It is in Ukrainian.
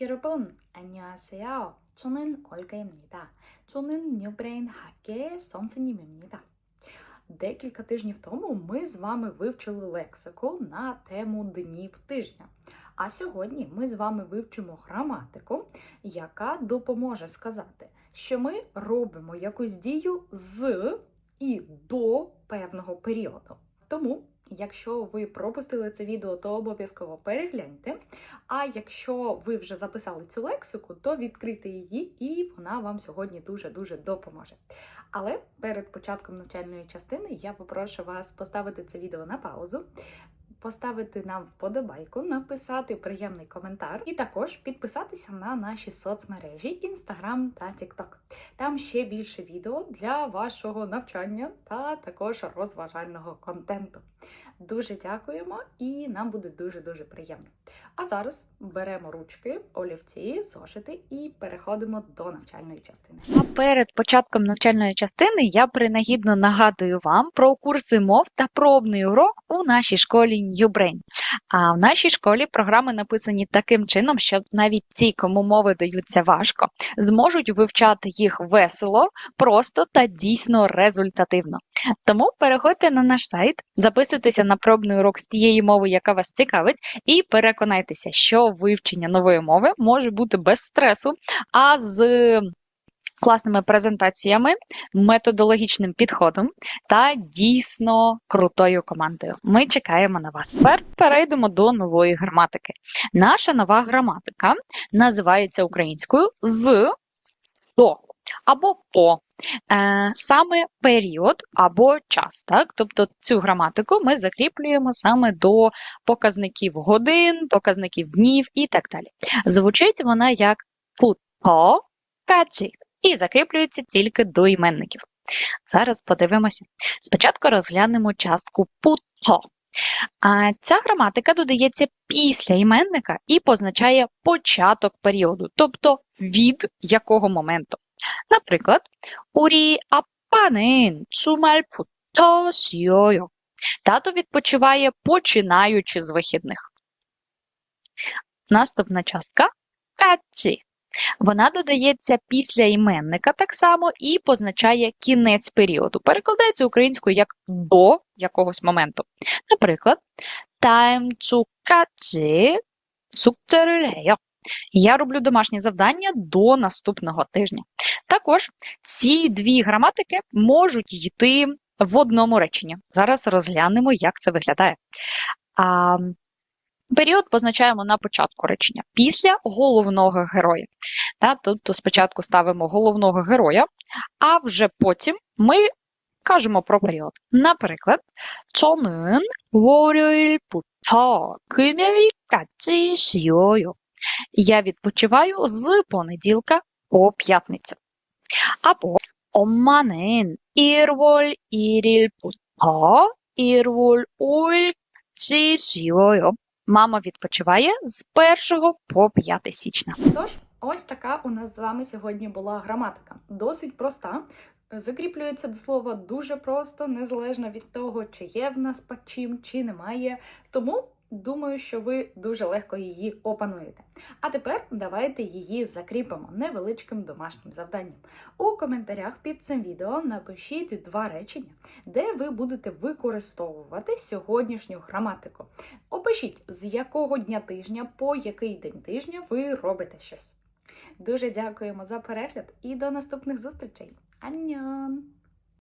여러분, 안녕하세요. 저는 올가입니다. 저는 뉴브레인 학계 선생님입니다. Декілька тижнів тому ми з вами вивчили лексику на тему днів тижня. А сьогодні ми з вами вивчимо граматику, яка допоможе сказати, що ми робимо якусь дію з і до певного періоду. Тому, якщо ви пропустили це відео, то обов'язково перегляньте. А якщо ви вже записали цю лексику, то відкрийте її, і вона вам сьогодні дуже-дуже допоможе. Але перед початком навчальної частини я попрошу вас поставити це відео на паузу, поставити нам вподобайку, написати приємний коментар і також підписатися на наші соцмережі Instagram та TikTok. Там ще більше відео для вашого навчання та також розважального контенту. Дуже дякуємо і нам буде дуже-дуже приємно. А зараз беремо ручки, олівці, зошити і переходимо до навчальної частини. А перед початком навчальної частини я принагідно нагадую вам про курси мов та пробний урок у нашій школі New А в нашій школі програми написані таким чином, що навіть ті, кому мови даються важко, зможуть вивчати їх весело, просто та дійсно результативно. Тому переходьте на наш сайт, записуйтеся на пробний урок з тієї мови, яка вас цікавить, і переконайтеся, що вивчення нової мови може бути без стресу, а з класними презентаціями, методологічним підходом та дійсно крутою командою. Ми чекаємо на вас. Тепер перейдемо до нової граматики. Наша нова граматика називається українською з до або по. Е, саме період або час. Так? Тобто цю граматику ми закріплюємо саме до показників годин, показників днів і так далі. Звучить вона як путо качі і закріплюються тільки до іменників. Зараз подивимося. Спочатку розглянемо частку путо. А ця граматика додається після іменника і позначає початок періоду, тобто від якого моменту. Наприклад, урі апанин путо. Тато відпочиває починаючи з вихідних. Наступна частка каці. Вона додається після іменника так само і позначає кінець періоду. Перекладається українською як до якогось моменту. Наприклад, таємцукачі сукцерельгейо. Я роблю домашнє завдання до наступного тижня. Також ці дві граматики можуть йти в одному реченні. Зараз розглянемо, як це виглядає. А, Період позначаємо на початку речення після головного героя. Та, тобто спочатку ставимо головного героя, а вже потім ми кажемо про період. Наприклад, 저는 월요일부터 금요일까지 쉬어요. Я відпочиваю з понеділка по п'ятницю. Або 엄마는 1월 1일부터 1월 5일까지 쉬어요. Мама відпочиває з 1 по 5 січня. Тож, ось така у нас з вами сьогодні була граматика. Досить проста. Закріплюється до слова дуже просто, незалежно від того, чи є в нас пачім, чи немає. Тому думаю, що ви дуже легко її опануєте. А тепер давайте її закріпимо невеличким домашнім завданням. У коментарях під цим відео напишіть два речення, де ви будете використовувати сьогоднішню граматику. Опишіть, з якого дня тижня по який день тижня ви робите щось. Дуже дякуємо за перегляд і до наступних зустрічей. Аньон!